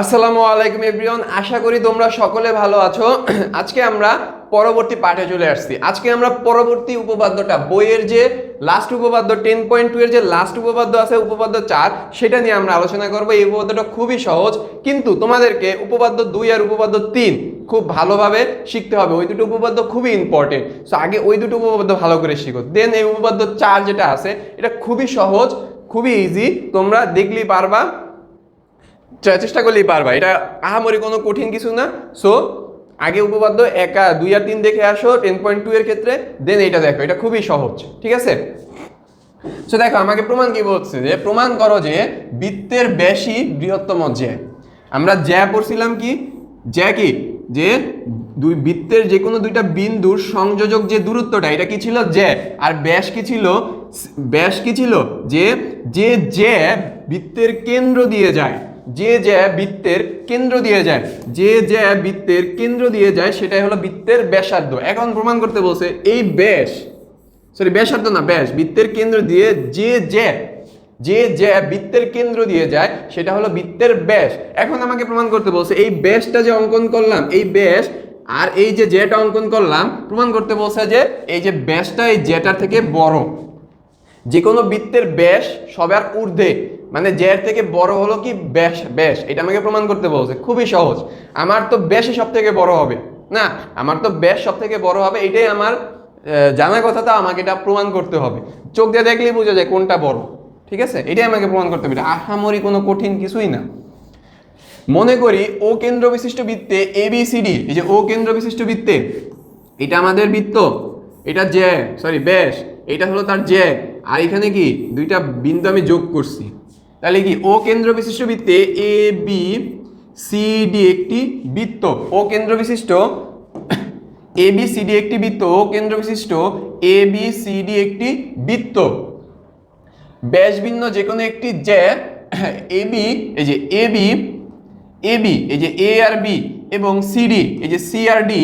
আসসালামু আলাইকুম এভরিওয়ান, আশা করি তোমরা সকলে ভালো আছো। আজকে আমরা পরবর্তী পাঠে চলে আসছি। আজকে আমরা পরবর্তী উপপাদ্যটা, বইয়ের যে লাস্ট উপপাদ্য টেন পয়েন্ট টু এর যে লাস্ট উপপাদ্য আছে, উপপাদ্য চার, সেটা নিয়ে আমরা আলোচনা করব। এই উপপাদ্যটা খুবই সহজ, কিন্তু তোমাদেরকে উপপাদ্য দুই আর উপপাদ্য তিন খুব ভালোভাবে শিখতে হবে। ওই দুটো উপপাদ্য খুবই ইম্পর্টেন্ট সো আগে ওই দুটো উপপাদ্য ভালো করে শিখো। দেন এই উপপাদ্য চার যেটা আছে, এটা খুবই সহজ, খুবই ইজি তোমরা দেখলেই পারবা। চেষ্টা করলেই পারবা। এটা আহামরি কোনো কঠিন কিছু না। সো আগে উপপাদ্য একা দুই আর তিন দেখে আসো টেন পয়েন্ট টু এর ক্ষেত্রে দেন এটা দেখো। এটা খুবই সহজ, ঠিক আছে? সো দেখো, আমাকে প্রমাণ কি বলছে যে, প্রমাণ করো যে, বৃত্তের বেশি বৃহত্তম জ্যা। আমরা জ্যা পড়ছিলাম কি? জ্যা কি? যে, দুই, বৃত্তের যে কোনো দুইটা বিন্দুর সংযোজক যে দূরত্বটা, এটা কি ছিল? জ্যা। আর ব্যাস কি ছিল? ব্যাস কি ছিল? যে যে জ্যা বৃত্তের কেন্দ্র দিয়ে যায়। যে জ্যা বৃত্তের কেন্দ্র দিয়ে যায়, যে জ্যা বৃত্তের কেন্দ্র দিয়ে যায়, সেটাই হলো বৃত্তের ব্যাসার্ধ। এখন প্রমাণ করতে বলছে, এই ব্যাস সরি ব্যাসার্ধ না, ব্যাস, বৃত্তের কেন্দ্র দিয়ে যে যে যে যে বৃত্তের কেন্দ্র দিয়ে যায়, সেটা হলো বৃত্তের ব্যাস। এখন আমাকে প্রমাণ করতে বলছে, এই ব্যাসটা যে অঙ্কন করলাম, এই ব্যাস আর এই যে যেটা অঙ্কন করলাম, প্রমাণ করতে বলছে যে এই যে ব্যাসটা এই যেটার থেকে বড়। যে কোনো বৃত্তের ব্যাস সবার ঊর্ধ্বে মানে জের থেকে বড় হলো কি ব্যাস ব্যাস এটা আমাকে প্রমাণ করতে বলছে। খুবই সহজ। আমার তো ব্যাসই সব থেকে বড় হবে। না, আমার তো ব্যাস সব থেকে বড় হবে, এটাই আমার জানা কথা তো আমাকে এটা প্রমাণ করতে হবে। চোখ দিয়ে দেখলেই বোঝা যায় কোনটা বড়। ঠিক আছে? এটাই আমাকে প্রমাণ করতে হবে। আহামরি কোনো কঠিন কিছুই না। মনে করি ও কেন্দ্র বিশিষ্ট বৃত্তে এ বি সি ডি এই যে ও কেন্দ্র বিশিষ্ট বৃত্তে, এটা আমাদের বৃত্ত। এটা জে সরি ব্যাস এটা হলো তার জে। আর এখানে কি? দুইটা বিন্দু আমি যোগ করছি। তাহলে কি? ও কেন্দ্র বিশিষ্ট বৃত্তে এ বি সি ডি একটি বৃত্ত। ও কেন্দ্র বিশিষ্ট এ বি সি ডি একটি বৃত্ত। ও কেন্দ্র বিশিষ্ট এ বি সি ডি একটি বৃত্ত। ব্যাস ভিন্ন যে কোনো একটি যে এ বি এই যে এ বি এ বি এই যে এ আর বি এবং সিডি এই যে সি আর ডি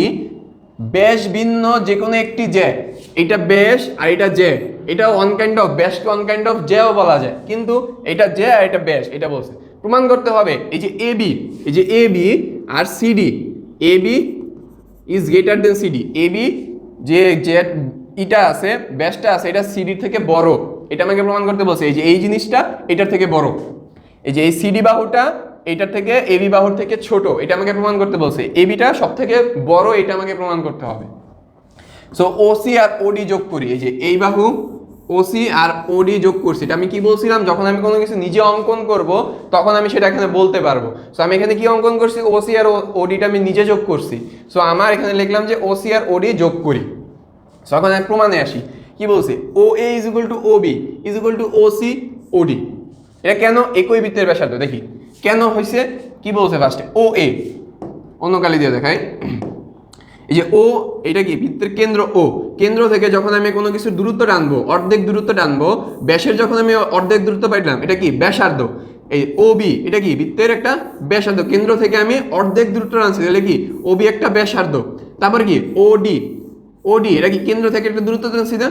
ব্যাস ভিন্ন যে কোনো একটি যে এটা ব্যাস আর এটা জে এটা one kind of best one kind of জেও বলা যায়। কিন্তু এটা জে আর এটা ব্যাস এটা বলছে। প্রমাণ করতে হবে, এই যে এ বি এই যে A B R CD A B is greater than CD A B যে যে ইটা আছে ব্যাসটা আছে, এটা সিডির থেকে বড়। এটা আমাকে প্রমাণ করতে বলছে, এই যে এই জিনিসটা এটার থেকে বড়। এই যে এই সিডি বাহুটা এটার থেকে এবি বাহুর থেকে ছোট, এটা আমাকে প্রমাণ করতে বলছে। এবিটা সব থেকে বড়, এটা আমাকে প্রমাণ করতে হবে। সো ওসি আর ওডি যোগ করি, এই যে এই বাহু ওসি আর ওডি যোগ করছি। এটা আমি কি বলছিলাম? যখন আমি কোনো কিছু নিজে অঙ্কন করব, তখন আমি সেটা এখানে বলতে পারব। সো আমি এখানে কি অঙ্কন করছি? ওসি আর ওডিটা আমি নিজে যোগ করছি। সো আমার এখানে লিখলাম যে ওসি আর ওডি যোগ করি। সো এখন আমি প্রমাণে আসি। কি বলছে? O A is equal to O B is equal to O C OD এটা কেন একই বৃত্তের ব্যাসার্ধ? দেখি। কেন হয়েছে কি বলছে ফার্স্টে ও এ অন্য কালি দিয়ে দেখায় এই যে ও, এটা কি? বৃত্তের কেন্দ্র ও। কেন্দ্র থেকে যখন আমি কোনো কিছু দূরত্ব টানবো, অর্ধেক দূরত্ব টানবো, ব্যাসের যখন আমি অর্ধেক দূরত্ব পাইলাম, এটা কি? ব্যাসার্ধ। এই ও বি এটা কি? বৃত্তের একটা ব্যাসার্ধ। কেন্দ্র থেকে আমি অর্ধেক দূরত্ব টানছি, তাহলে কি? ও বি একটা ব্যাসার্ধ। তারপর কি? ও ডি ও ডি এটা কি কেন্দ্র থেকে একটা দূরত্ব টানছি না?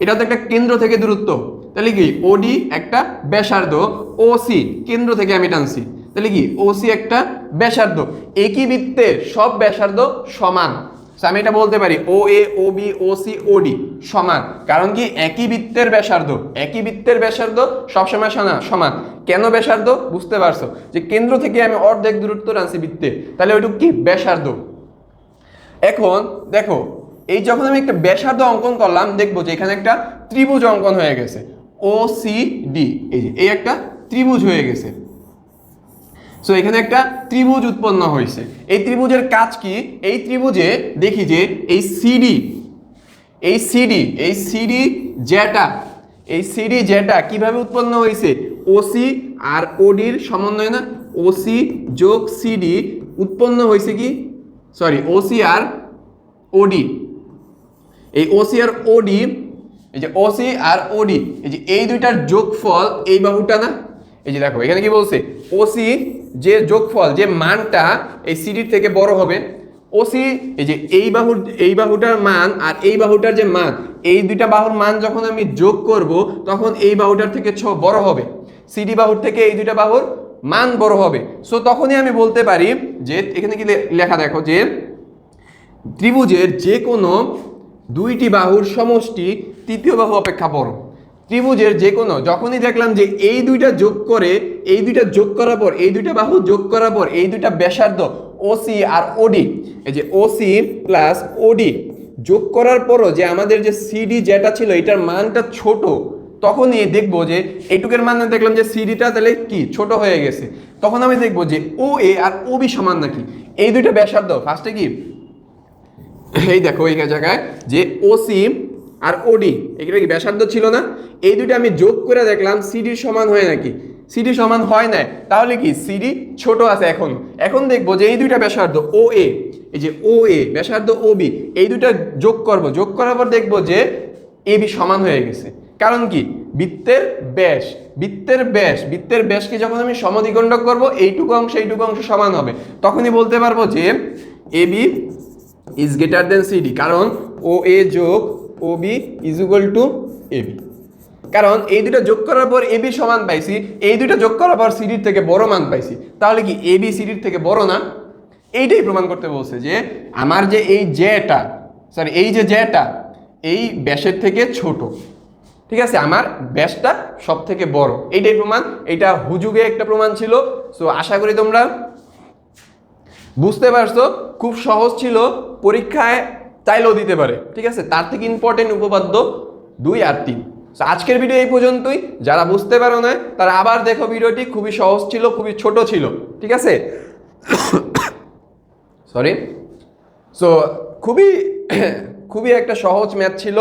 এটা তো একটা কেন্দ্র থেকে দূরত্ব। তাহলে কি? ওডি একটা ব্যাসার্ধ। ও সি কেন্দ্র থেকে আমি টানছি। তাহলে কি? ওসি একটা ব্যাসার্ধ। একই বৃত্তের সব ব্যাসার্ধ সমান। আমি এটা বলতে পারি O A O B O C O D সমান। কারণ কি? একই বৃত্তের ব্যাসার্ধ। একই বৃত্তের ব্যাসার্ধ সবসময় সমান সমান। কেন ব্যাসার্ধ? বুঝতে পারছ? যে কেন্দ্র থেকে আমি অর্ধেক দূরত্ব টানছি বৃত্তে, তাহলে ওইটুকু কি? ব্যাসার্ধ। এখন দেখো, এই যখন আমি একটা ব্যাসার্ধ অঙ্কন করলাম, দেখব যে এখানে একটা ত্রিভুজ অঙ্কন হয়ে গেছে। ও সি ডি এই যে, এই একটা ত্রিভুজ হয়ে গেছে। সো এখানে একটা ত্রিভুজ উৎপন্ন হয়েছে। এই ত্রিভুজের কাজ কি? এই ত্রিভুজে দেখি যে এই সিডি এই সিডি এই সিডি যেটা এই সিডি যেটা কীভাবে উৎপন্ন হয়েছে? ওসি আর ওডির সমন্বয় না ওসি যোগ সিডি উৎপন্ন হয়েছে কি? সরি ওসি আর ওডি এই ওসি আর ওডি এই যে ওসি আর ওডি এই যে এই দুইটার যোগফল এই বাহুটা না, এই যে দেখো, এখানে কি বলছে? ওসি যে যোগফল, যে মানটা এই সিডির থেকে বড় হবে ওসি এই যে এই বাহুর, এই বাহুটার মান আর এই বাহুটার যে মান, এই দুইটা বাহুর মান যখন আমি যোগ করব, তখন এই বাহুটার থেকে ছ বড় হবে। সিডি বাহুর থেকে এই দুইটা বাহুর মান বড় হবে। সো তখনই আমি বলতে পারি যে, এখানে কি লেখা দেখো যে, ত্রিভুজের যে কোনো দুইটি বাহুর সমষ্টি তৃতীয় বাহু অপেক্ষা বড়। ত্রিভুজের যে কোনো, যখনই দেখলাম যে এই দুইটা যোগ করে, এই দুইটা যোগ করার পর, এই দুইটা বাহু যোগ করার পর, এই দুইটা ব্যাসার্ধ ওসি আর ওডি এই যে ওসি প্লাস ওডি যোগ করার পরও যে আমাদের যে সিডি যেটা ছিল, এটার মানটা ছোট, তখনই দেখব যে এইটুকের মানে দেখলাম যে সিডিটা তাহলে কি? ছোট হয়ে গেছে। তখন আমি দেখব যে ও এ আর ও বি সমান নাকি? এই দুইটা ব্যাসার্ধ ফার্স্টে কি? এই দেখো, এই জায়গায় যে ওসি আর ওডি এগুলো কি ব্যাসার্ধ ছিল না? এই দুটো আমি যোগ করে দেখলাম সিডি সমান হয় নাকি? সিডি সমান হয় না তাহলে কি? সিডি ছোট আছে এখন। এখন দেখব যে এই দুইটা ব্যাসার্ধ ও এ এই যে ও এ ব্যাসার্ধ ও বি এই দুইটা যোগ করব। যোগ করার পর দেখব যে এ বি সমান হয়ে গেছে। কারণ কি? বৃত্তের ব্যাস বৃত্তের ব্যাস, বৃত্তের ব্যাসকে যখন আমি সমদ্বিখণ্ডক করব, এইটুকু অংশ এইটুকু অংশ সমান হবে। তখনই বলতে পারব যে A B is greater than CD কারণ ও এ যোগ O B is equal to A B কারণ এই দুটো যোগ করার পর এ বি সমান পাইছি, এই দুটো যোগ করার পর সিডির থেকে বড় মান পাইছি। তাহলে কি এ বি সিডির থেকে বড় না? এইটাই প্রমাণ করতে বলছে যে আমার যে এই জেটা সরি এই যে জেটা, এই ব্যাসের থেকে ছোট। ঠিক আছে? আমার ব্যাসটা সব থেকে বড়। এইটাই প্রমাণ। এটা হুজুগে একটা প্রমাণ ছিল। সো আশা করি তোমরা বুঝতে পারছ। খুব সহজ ছিল। পরীক্ষায় চাইলেও দিতে পারে ঠিক আছে? তার থেকে ইম্পর্টেন্ট উপপাদ্য দুই আর তিন। So, আজকের ভিডিও এই পর্যন্তই। যারা বুঝতে পারো না তারা আবার দেখো ভিডিওটি খুবই সহজ ছিল খুবই ছোট ছিল ঠিক আছে? সরি সো খুবই খুবই একটা সহজ ম্যাথ ছিল।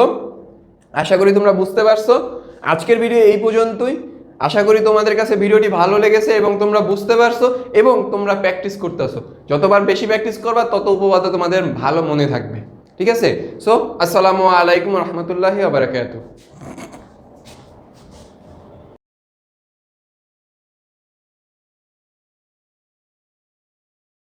আশা করি তোমরা বুঝতে পারছ। আজকের ভিডিও এই পর্যন্তই। আশা করি তোমাদের কাছে ভিডিওটি ভালো লেগেছে এবং তোমরা বুঝতে পারছ এবং তোমরা প্র্যাকটিস করতেছো। যতবার বেশি প্র্যাকটিস করবা তত উপপাদ্য তোমাদের ভালো মনে থাকবে। ঠিক আছে? সো আসসালামু আলাইকুম রহমতুল্লাহি আবরাকাতু